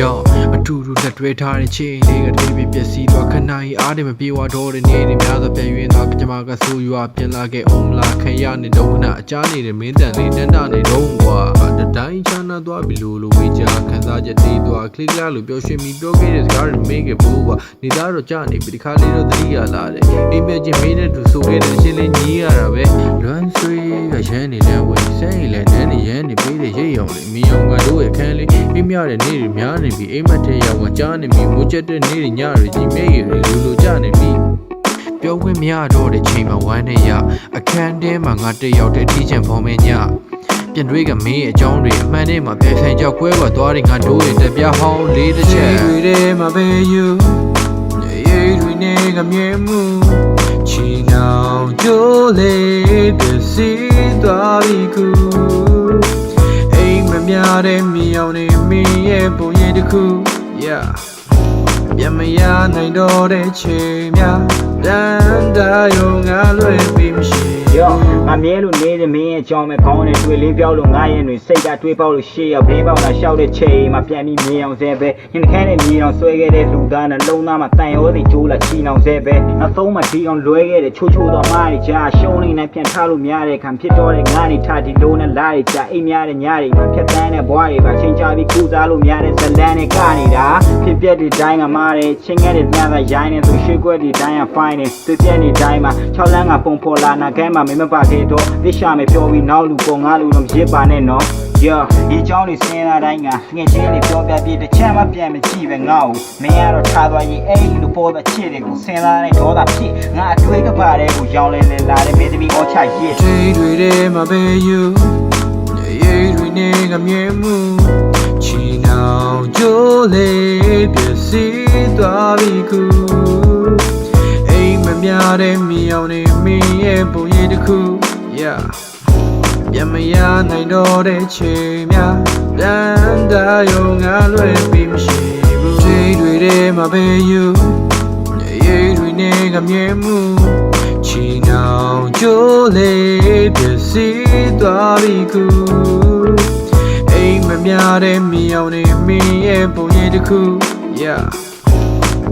ယောအထူးထူးလက်တွဲထားတဲ့ချင်းလေးကတည်းကပျက်စီးသွားခဏကြီးအားတွေမပြေဝတော့တဲ့နေ့တွေများစွာပြန်ရင်းသွားကြမှာကဆူရွာပြန်လာခဲ့အုံးလာခရနေတော့နာအချားနေတဲ့မင်းတန်လေးတန်းတာနေတော့ကွာတတိုင်းချာနာသွားပြီလို့လို့ဝေးကြခန်းစားချက်တေးသွားကလစ်ကလာလို့ပြောရွှင်ပြီးပြောခဲ့တဲ့စကားတွေမေးခဲ့ဘူးကွာနေသားတော့ကြာနေပြီဒီခါလေးတော့သတိရလာတယ်အိမ်မက်ချင်းမင်းနဲ့သူဆိုခဲ့တဲ့အချင်းလေးညီးရတာပဲလွမ်းဆွေးကရမ်းနေလဲဝယ်ဆဲရင်လဲနန်းနေရမ်းနေပေး တဲ့ရိတ်ရောင်လေးမီအောင်ကတို့ရဲ့ခန်းလေးအိမ်မြတဲ့နေ့တွေများနေပြီအိမ်မက်ထဲရောက်ဝင်ကြားနေပြီမူချက်တဲ့နေ့တွေညတွေကြီးမဲ့ရလူလူကြနေပြီပြောခွင့်မရတော့တဲ့ချိန်မှာဝမ်းနဲ့ရအခန်းထဲမှာငါတက်ရောက်တဲ့ထီးချင်ဖော်မင်းညပြန်တွေကမင်းရဲ့အကြောင်းတွေအမှန်တည်းမှာပြန်ဆိုင်ကြောက်ကွဲကွာသွားတဲ့ငါတို့ရဲ့တပြားဟောင်းလေးတစ်ချက်တွေထဲမှာပဲယူရေတွေနဲ့ကမြဲမှုချီနှောင်ကြိုးလေးပစီသွားပြီခုအိ မ်မများတဲ့မြေအောင်နေမင်းရဲ့ပုံရိပ်တစ်ခု yeah ပြန်မရနိုင်တော့တဲ့ချိန်များတန်တာရုံငါလွယ်ပြီးမရှိ ယောငါမြဲလို့နေတဲ့မင်းရဲ့ကြောင်းမဲ့ခေါင်းနဲ့တွေ့လေးပြောက်လို့ငါရဲ့တွေစိတ်ကတွေးပေါက်လို့ရှေ့ရောက်ဘင်းပေါက်လာရှောက်တဲ့ချိန်မှာပြန်ပြီးမြေအောင်ဆဲပဲရင်ခမ်းနဲ့မြေအောင်ဆွဲခဲ့တဲ့လူသားနဲ့လုံးသားမှာတန်ရောစီကျိုးလာချီအောင်ဆဲပဲနောက်ဆုံးမှာဒီအောင်လွဲခဲ့တဲ့ချိုးချိုးတော်မားတွေကြာရှုံးနေနဲ့ပြန်ထားလို့များတဲ့ခံဖြစ်တော့တဲ့ငါနေထဒီလုံးနဲ့လာတွေကြာအိမ်များတဲ့ညတွေမှာဖြတ်တန်းတဲ့ဘွားတွေပါချိန်ချပြီးကူစားလို့များတဲ့ဇလန်းနဲ့ကနေတာဖြစ်ပျက်တဲ့တိုင်းကမားတယ်ချင်းငယ်တဲ့ပြန်သာရိုင်းနေသူရွှေကွက်ဒီတိုင်းကဖိုင်းနေသူပြက်နေတိုင်းမှာ6လန်းကပုံဖော်လာနာခဲမှာမင်းမပါခဲ့တော့တစ္ဆာမယ်ပြောပြီးနောက်လူပုံငါလူတော့ရစ်ပါနဲ့နော် Yeah ဒီကြောင်းနေစင်းလာတိုင်းကငယ်ချင်းလေးပြောပြပြတစ်ချက်မှပြန်မကြည့်ပဲငါ့ကိုမင်းကတော့ထားသွားရင်အဲ့ဒီလိုပေါ်တဲ့ချစ်တွေကိုစင်းလာတဲ့ဒေါသဖြစ်ငါအတွေ့ကပါတဲ့ကိုရောင်းလဲလဲလာတဲ့မင်းသမီးအော်ချရစ်တွေတွေထဲမှာပဲ you ရေတွေနေငမြဲမှုချီနောင်ကြိုးလေးပြစီသွားပြီခု အိမ်မများတဲ့မြေအောင်နေမင်းရဲ့ပုံရိပ်တစ်ခု yeah ပြန်မရနိုင်တော့တဲ့ချိန်များတန်တာရုံငါလွယ်ပြီးမရှိဘူးချိန်တွေထဲမှာပဲယူရေတွေနဲ့ကမြဲမှုချီနှောင်ကြိုးလေးပစီသွားပြီခုအိမ်မများတဲ့မြေအောင်နေမင်းရဲ့ပုံရိပ်တစ်ခု yeah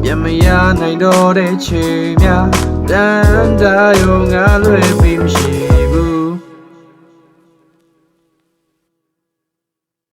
ပြန်မရနိုင်တော့တဲ့ချိန်များတန်တာရုံငါလွယ်ပြီးမရှိ